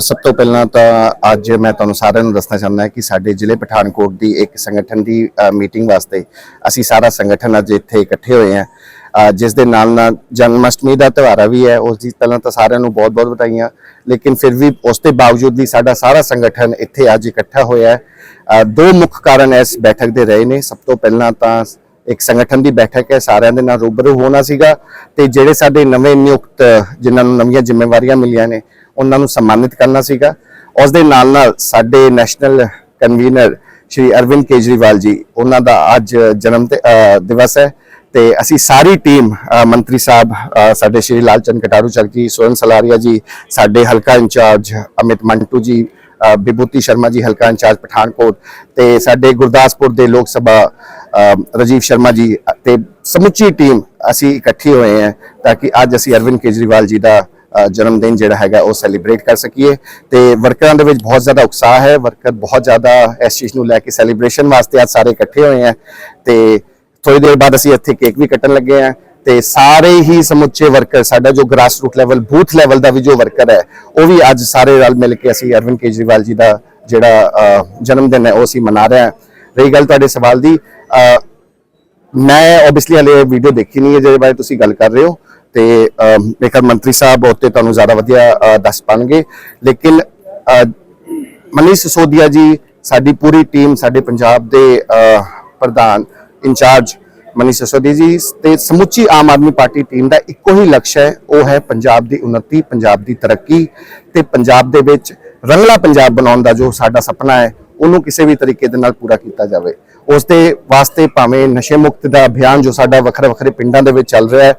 ਸਭ ਤੋਂ ਪਹਿਲਾਂ ਤਾਂ ਅੱਜ ਮੈਂ ਤੁਹਾਨੂੰ ਸਾਰਿਆਂ ਨੂੰ ਦੱਸਣਾ ਚਾਹੁੰਦਾ ਕਿ ਸਾਡੇ ਜ਼ਿਲ੍ਹੇ ਪਠਾਨਕੋਟ ਦੀ ਇੱਕ ਸੰਗਠਨ ਦੀ ਮੀਟਿੰਗ ਵਾਸਤੇ ਅਸੀਂ ਸਾਰਾ ਸੰਗਠਨ ਅੱਜ ਇੱਥੇ ਇਕੱਠੇ ਹੋਏ ਹਾਂ। ਜਿਸ ਦੇ ਨਾਲ ਨਾਲ ਜਨਮ ਅਸ਼ਟਮੀ ਦਾ ਤਿਉਹਾਰ ਵੀ ਹੈ, ਉਸ ਦੀ ਪਹਿਲਾਂ ਤਾਂ ਸਾਰਿਆਂ ਨੂੰ ਬਹੁਤ-ਬਹੁਤ ਵਧਾਈਆਂ, ਲੇਕਿਨ ਫਿਰ ਵੀ ਉਸ ਦੇ ਬਾਵਜੂਦ ਵੀ ਸਾਡਾ ਸਾਰਾ ਸੰਗਠਨ ਇੱਥੇ ਅੱਜ ਇਕੱਠਾ ਹੋਇਆ ਹੈ। ਦੋ ਮੁੱਖ ਕਾਰਨ ਇਸ ਬੈਠਕ ਦੇ ਰਹੇ ਨੇ। ਸਭ ਤੋਂ ਪਹਿਲਾਂ ਤਾਂ ਇੱਕ ਸੰਗਠਨ ਦੀ ਬੈਠਕ ਹੈ, ਸਾਰਿਆਂ ਦੇ ਨਾਲ ਰੂਬਰੂ ਹੋਣਾ ਸੀਗਾ ਤੇ ਜਿਹੜੇ ਸਾਡੇ ਨਵੇਂ ਨਿਯੁਕਤ, ਜਿਨ੍ਹਾਂ ਨੂੰ ਨਵੀਆਂ ਜ਼ਿੰਮੇਵਾਰੀਆਂ ਮਿਲੀਆਂ ਨੇ ਉਹਨਾਂ ਨੂੰ ਸਨਮਾਨਿਤ ਕਰਨਾ ਸੀਗਾ। ਉਸ ਦੇ ਨਾਲ ਨਾਲ ਸਾਡੇ ਨੈਸ਼ਨਲ ਕਨਵੀਨਰ ਸ਼੍ਰੀ ਅਰਵਿੰਦ ਕੇਜਰੀਵਾਲ ਜੀ, ਉਹਨਾਂ ਦਾ ਅੱਜ ਜਨਮ ਦਿਵਸ ਹੈ ਤੇ ਅਸੀਂ ਸਾਰੀ ਟੀਮ ਮੰਤਰੀ ਸਾਹਿਬ ਸਾਡੇ ਸ਼੍ਰੀ ਲਾਲਚੰਦ ਕਟਾਰੂ ਚੱਕ ਜੀ ਸੋਹਨ ਸਲਾਰੀਆ ਜੀ, ਸਾਡੇ ਹਲਕਾ ਇੰਚਾਰਜ ਅਮਿਤ ਮੰਟੂ ਜੀ ਬਿਭੂਤੀ ਸ਼ਰਮਾ ਜੀ, ਹਲਕਾ ਇੰਚਾਰਜ ਪਠਾਨਕੋਟ ਤੇ ਸਾਡੇ ਗੁਰਦਾਸਪੁਰ ਦੇ ਲੋਕ ਸਭਾ, ਅਹ, ਰਾਜੀਵ ਸ਼ਰਮਾ ਜੀ ਤੇ ਸਮੁੱਚੀ ਟੀਮ ਅਸੀਂ ਇਕੱਠੇ ਹੋਏ ਹਾਂ ਤਾਂ ਕਿ ਅੱਜ ਅਸੀਂ ਅਰਵਿੰਦ ਕੇਜਰੀਵਾਲ ਜੀ ਦਾ ਜਨਮ ਦਿਨ ਜਿਹੜਾ ਹੈਗਾ ਉਹ ਸੈਲੀਬ੍ਰੇਟ ਕਰ ਸਕੀਏ। ਤੇ ਵਰਕਰਾਂ ਦੇ ਵਿੱਚ ਬਹੁਤ ਜ਼ਿਆਦਾ ਉਤਸ਼ਾਹ ਹੈ। ਵਰਕਰ ਬਹੁਤ ਜ਼ਿਆਦਾ ਇਸ ਚੀਜ਼ ਨੂੰ ਲੈ ਕੇ ਸੈਲੀਬ੍ਰੇਸ਼ਨ ਵਾਸਤੇ ਅੱਜ ਸਾਰੇ ਇਕੱਠੇ ਹੋਏ ਆ। ਤੇ ਥੋੜੀ ਦੇਰ ਬਾਅਦ ਅਸੀਂ ਇੱਥੇ ਕੇਕ ਵੀ ਕੱਟਣ ਲੱਗੇ ਆ। ਤੇ ਸਾਰੇ ਹੀ ਸਮੁੱਚੇ ਵਰਕਰ ਸਾਡਾ ਜੋ grass root level booth level ਦਾ ਵੀ ਜੋ ਵਰਕਰ ਹੈ, ਉਹ ਵੀ ਅੱਜ ਸਾਰੇ ਰਲ ਮਿਲ ਕੇ ਅਸੀਂ ਅਰਵਿੰਦ ਕੇਜਰੀਵਾਲ ਜੀ ਦਾ ਜਿਹੜਾ ਜਨਮ ਦਿਨ ਹੈ, ਉਹ ਅਸੀਂ ਮਨਾ ਰਹੇ ਹਾਂ ਰਹੀ ਗੱਲ ਤੁਹਾਡੇ ਸਵਾਲ ਦੀ ਮੈਂ ਆਬਵੀਅਸਲੀ ਹਲੇ ਵੀਡੀਓ ਦੇਖੀ ਨਹੀਂ ਹੈ, ਜਿਹਦੇ ਬਾਰੇ ਤੁਸੀਂ ਗੱਲ ਕਰ ਰਹੇ ਹੋ। ਤੇ ਅਹ, ਮੇਰੇ ਖਿਆਲ ਮੰਤਰੀ ਸਾਹਿਬ ਉੱਤੇ ਤੁਹਾਨੂੰ ਜ਼ਿਆਦਾ ਵਧੀਆ ਦੱਸ ਪਾਣਗੇ। ਲੇਕਿਨ ਮਨੀ ਸਸੋਦੀਆ ਜੀ ਸਾਡੀ ਪੂਰੀ ਟੀਮ ਸਾਡੇ ਪੰਜਾਬ ਦੇ ਪ੍ਰਧਾਨ ਇੰਚਾਰਜ ਮਨੀ ਸਸੋਦੀਆ ਜੀ ਤੇ ਸਮੁੱਚੀ ਆਮ ਆਦਮੀ ਪਾਰਟੀ ਟੀਮ ਦਾ ਇੱਕੋ ਹੀ ਲਕਸ਼ ਹੈ ਉਹ ਹੈ ਪੰਜਾਬ ਦੀ ਉન્નਤੀ ਪੰਜਾਬ ਦੀ ਤਰੱਕੀ ਤੇ ਪੰਜਾਬ ਦੇ ਵਿੱਚ ਰੰਗਲਾ ਪੰਜਾਬ ਬਣਾਉਣ ਦਾ ਜੋ ਸਾਡਾ ਸੁਪਨਾ ਹੈ ਉਹਨੂੰ ਕਿਸੇ ਵੀ ਤਰੀਕੇ ਦੇ ਨਾਲ ਪੂਰਾ ਕੀਤਾ ਜਾਵੇ। ਉਸ ਦੇ ਵਾਸਤੇ ਭਾਵੇਂ ਨਸ਼ੇ ਮੁਕਤ ਦਾ ਅਭਿਆਨ ਜੋ ਸਾਡਾ ਵੱਖਰੇ ਵੱਖਰੇ ਪਿੰਡਾਂ ਦੇ ਵਿੱਚ ਚੱਲ ਰਿਹਾ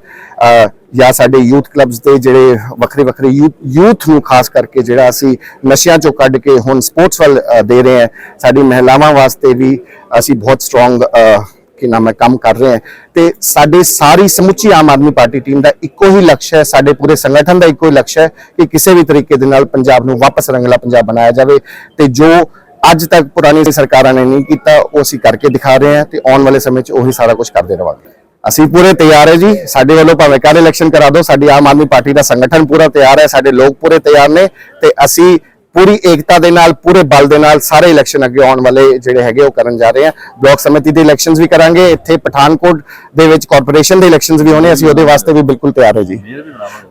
ਹੈ ਜਾਂ ਸਾਡੇ ਯੂਥ ਕਲੱਬਸ ਦੇ ਜਿਹੜੇ ਵੱਖਰੇ ਵੱਖਰੇ ਯੂਥ ਨੂੰ ਖਾਸ ਕਰਕੇ ਜਿਹੜਾ ਅਸੀਂ ਨਸ਼ਿਆਂ ਚੋਂ ਕੱਢ ਕੇ ਹੁਣ ਸਪੋਰਟਸ ਵੱਲ ਦੇ ਰਹੇ ਹਾਂ, ਸਾਡੀ ਮਹਿਲਾਵਾਂ ਵਾਸਤੇ ਵੀ ਅਸੀਂ ਬਹੁਤ ਸਟਰੋਂਗ ਕਿ ਨਾਮ ਹੈ, ਕੰਮ ਕਰ ਰਹੇ ਹਾਂ। ਤੇ ਸਾਡੇ ਸਾਰੀ ਸਮੁੱਚੀ ਆਮ ਆਦਮੀ ਪਾਰਟੀ ਟੀਮ ਦਾ ਇੱਕੋ ਹੀ ਲਕਸ਼ ਹੈ, ਸਾਡੇ ਪੂਰੇ ਸੰਗਠਨ ਦਾ ਇੱਕੋ ਹੀ ਲਕਸ਼ ਹੈ ਕਿ ਕਿਸੇ ਵੀ ਤਰੀਕੇ ਦੇ ਨਾਲ ਪੰਜਾਬ ਨੂੰ ਵਾਪਸ ਰੰਗਲਾ ਪੰਜਾਬ ਬਣਾਇਆ ਜਾਵੇ। ਤੇ ਜੋ ਅੱਜ ਤੱਕ ਪੁਰਾਣੀ ਸਰਕਾਰਾਂ ਨੇ ਨਹੀਂ ਕੀਤਾ, ਉਹ ਅਸੀਂ ਕਰਕੇ ਦਿਖਾ ਰਹੇ ਹਾਂ ਤੇ ਆਉਣ ਵਾਲੇ ਸਮੇਂ 'ਚ ਉਹੀ ਸਾਰਾ ਕੁਝ ਕਰਦੇ ਰਵਾਂਗੇ। ਅਸੀਂ ਪੂਰੇ ਤਿਆਰ ਹੈ ਜੀ। ਸਾਡੇ ਵੱਲੋਂ ਭਾਵੇਂ ਕੱਲ ਇਲੈਕਸ਼ਨ ਕਰਾ ਦਿਓ, ਸਾਡੀ ਆਮ ਆਦਮੀ ਪਾਰਟੀ ਦਾ ਸੰਗਠਨ ਪੂਰਾ ਤਿਆਰ ਹੈ, ਸਾਡੇ ਲੋਕ ਪੂਰੇ ਤਿਆਰ ਨੇ ਤੇ ਅਸੀਂ ਪੂਰੀ ਏਕਤਾ ਦੇ ਨਾਲ, ਪੂਰੇ ਬਲ ਦੇ ਨਾਲ ਸਾਰੇ ਇਲੈਕਸ਼ਨ ਅੱਗੇ ਆਉਣ ਵਾਲੇ ਜਿਹੜੇ ਹੈਗੇ ਉਹ ਕਰਨ ਜਾ ਰਹੇ ਹਾਂ ਬਲਾਕ ਸਮਿਤੀ ਦੇ ਇਲੈਕਸ਼ਨਸ ਵੀ ਕਰਾਂਗੇ, ਇੱਥੇ ਪਠਾਨਕੋਟ ਦੇ ਵਿੱਚ ਕਾਰਪੋਰੇਸ਼ਨ ਦੇ ਇਲੈਕਸ਼ਨਸ ਵੀ ਹੋਣੇ, ਅਸੀਂ ਉਹਦੇ ਵਾਸਤੇ ਵੀ ਬਿਲਕੁਲ ਤਿਆਰ ਹੈ ਜੀ।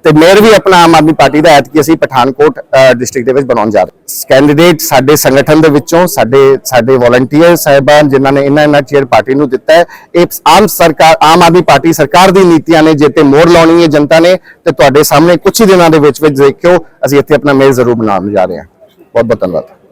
ਤੇ ਮੇਅਰ ਵੀ ਆਪਣਾ ਆਮ ਆਦਮੀ ਪਾਰਟੀ ਦਾ ਐਤਕੀ ਅਸੀਂ ਪਠਾਨਕੋਟ ਡਿਸਟ੍ਰਿਕਟ ਦੇ ਵਿੱਚ ਬਣਾਉਣ ਜਾ ਰਹੇ ਕੈਂਡੀਡੇਟ ਸਾਡੇ ਸੰਗਠਨ ਦੇ ਵਿੱਚੋਂ, ਸਾਡੇ ਸਾਡੇ ਵੋਲੰਟੀਅਰ ਸਾਹਿਬਾਨ ਜਿਨ੍ਹਾਂ ਨੇ ਇਹਨਾਂ ਇਹਨਾਂ ਚੇਅਰ ਪਾਰਟੀ ਨੂੰ ਦਿੱਤਾ ਹੈ, ਇਹ ਆਮ ਸਰਕਾਰ, ਆਮ ਆਦਮੀ ਪਾਰਟੀ ਸਰਕਾਰ ਦੀ ਨੀਤੀਆਂ ਨੇ, ਜੇ ਤੇ ਮੋਹਰ ਲਾਉਣੀ ਹੈ ਜਨਤਾ ਨੇ, ਤੇ ਤੁਹਾਡੇ ਸਾਹਮਣੇ ਕੁਝ ਹੀ ਦਿਨਾਂ ਦੇ ਵਿੱਚ ਵਿੱਚ ਦੇਖਿਓ, ਅਸੀਂ ਇੱਥੇ ਆਪਣਾ ਮੇਅਰ ਜ਼ਰੂਰ ਬਣਾਉਣ ਜਾ ਰਹੇ ਹਾਂ। ਬਹੁਤ ਬਹੁਤ ਧੰਨਵਾਦ।